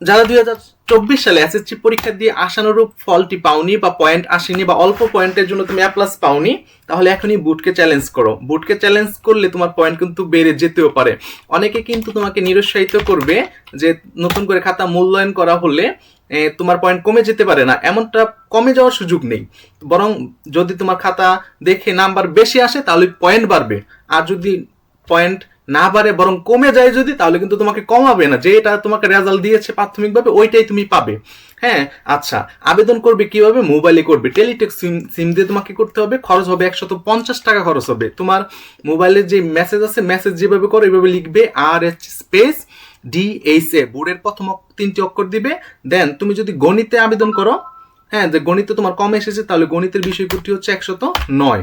যারা দুই হাজার চব্বিশ সালে এসএসসি পরীক্ষা দিয়ে আশানুরূপ ফলটি পাওনি বা পয়েন্ট আসেনি বা অল্প পয়েন্টের জন্য তুমি এ প্লাস পাওনি, তাহলে এখনই বুটকে চ্যালেঞ্জ করো। বুটকে চ্যালেঞ্জ করলে তোমার পয়েন্ট কিন্তু বেড়ে যেতেও পারে। অনেকে কিন্তু তোমাকে নিরুৎসাহিত করবে যে নতুন করে খাতা মূল্যায়ন করা হলে তোমার পয়েন্ট কমে যেতে পারে না। এমনটা কমে যাওয়ার সুযোগ নেই। বরং যদি তোমার খাতা দেখে নাম্বার বেশি আসে, তাহলে পয়েন্ট বাড়বে। আর যদি পয়েন্ট না বাড়ে বরং কমে যায় যদি, তাহলে কিন্তু তোমাকে কমাবে না। যেটা তোমাকে রেজাল্ট দিয়েছে প্রাথমিকভাবে, ওইটাই তুমি পাবে। হ্যাঁ আচ্ছা আবেদন করবে কীভাবে? মোবাইলে করবে। টেলিটেক সিম সিম দিয়ে তোমাকে করতে হবে। খরচ হবে একশত পঞ্চাশ টাকা খরচ হবে। তোমার মোবাইলে যে মেসেজ আছে মেসেজ যেভাবে করো এইভাবে লিখবে R H space D H A বোর্ডের প্রথম তিনটি অক্ষর দিবে। দেন তুমি যদি গণিতে আবেদন করো হ্যাঁ যে গণিতে তোমার কম এসেছে, তাহলে গণিতের বিষয়গুটি হচ্ছে একশত নয়।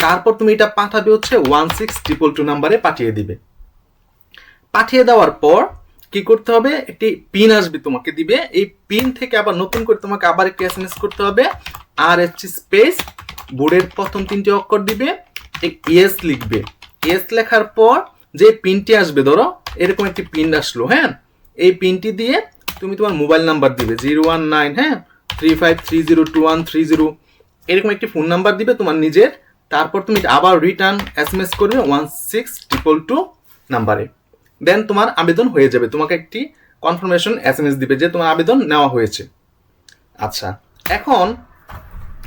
তারপর তুমি এটা পাঠাবে হচ্ছে ওয়ান সিক্স ট্রিপল টু নাম্বারে পাঠিয়ে দিবে। পাঠিয়ে দেওয়ার পর কি করতে হবে? একটি পিন আসবে তোমাকে দিবে। এই পিন থেকে আবার নতুন করে তোমাকে আবার একটি এস করতে হবে। আর এইচ স্পেস বোর্ডের প্রথম তিনটি অক্ষর দিবে ইয়েস লিখবে। ইয়েস লেখার পর যে পিনটি আসবে, ধরো, এরকম একটি পিন আসলো হ্যাঁ? এই পিনটি দিয়ে তুমি তোমার মোবাইল নাম্বার দিবে জিরো ওয়ান নাইন হ্যাঁ? Three five three zero two one three zero এরকম একটি ফোন নাম্বার দিবে তোমার নিজের। তারপর তুমি আবার রিটার্ন এস এম এস করবে ওয়ান সিক্স ট্রিপল টু নাম্বারে। দেন তোমার আবেদন হয়ে যাবে। তোমাকে একটি কনফার্মেশন এস এম এস দিবে যে তোমার আবেদন নেওয়া হয়েছে। আচ্ছা এখন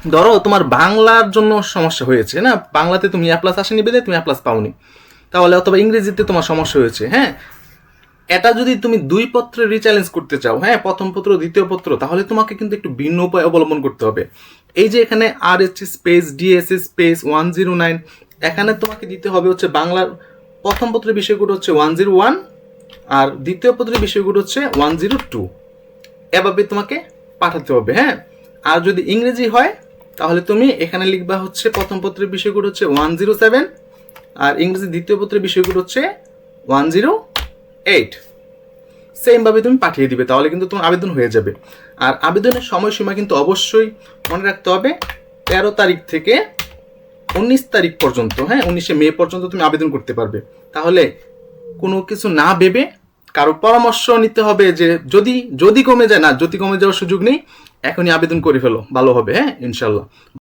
ধরো তোমার বাংলার জন্য সমস্যা হয়েছে, না? বাংলাতে তুমি এ প্লাস আসেনি বেদে তুমি অ্যাপ্লাস পাওনি। তাহলে অথবা ইংরেজিতে তোমার সমস্যা হয়েছে হ্যাঁ? এটা যদি তুমি দুই পত্রে রিচ্যালেঞ্জ করতে চাও হ্যাঁ প্রথম পত্র, দ্বিতীয় পত্র, তাহলে তোমাকে কিন্তু একটু ভিন্ন উপায় অবলম্বন করতে হবে। এই যে এখানে R H space DSS space one zero nine এখানে তোমাকে দিতে হবে হচ্ছে বাংলার প্রথম পত্রের বিষয়গুলো হচ্ছে ওয়ান জিরো ওয়ান আর দ্বিতীয় পত্রের বিষয়গুলো হচ্ছে ওয়ান জিরো টু এভাবে তোমাকে পাঠাতে হবে হ্যাঁ? আর যদি ইংরেজি হয়, তাহলে তুমি এখানে লিখবা হচ্ছে প্রথম পত্রের বিষয়গুলো হচ্ছে ওয়ান জিরো সেভেন আর ইংরেজি দ্বিতীয় পত্রের বিষয়গুলো হচ্ছে ওয়ান জিরো এইট সেমভাবে তুমি পাঠিয়ে দিবে, তাহলে কিন্তু তোমার আবেদন হয়ে যাবে। আর আবেদনের সময়সীমা কিন্তু অবশ্যই মনে রাখতে হবে, তেরো তারিখ থেকে উনিশ তারিখ পর্যন্ত হ্যাঁ উনিশে মে পর্যন্ত তুমি আবেদন করতে পারবে। তাহলে কোনো কিছু না ভেবে কারও পরামর্শ নিতে হবে যে যদি যদি কমে যায়, না, যদি কমে যাওয়ার সুযোগ নেই, এখনই আবেদন করে ফেলো, ভালো হবে হ্যাঁ ইনশাল্লাহ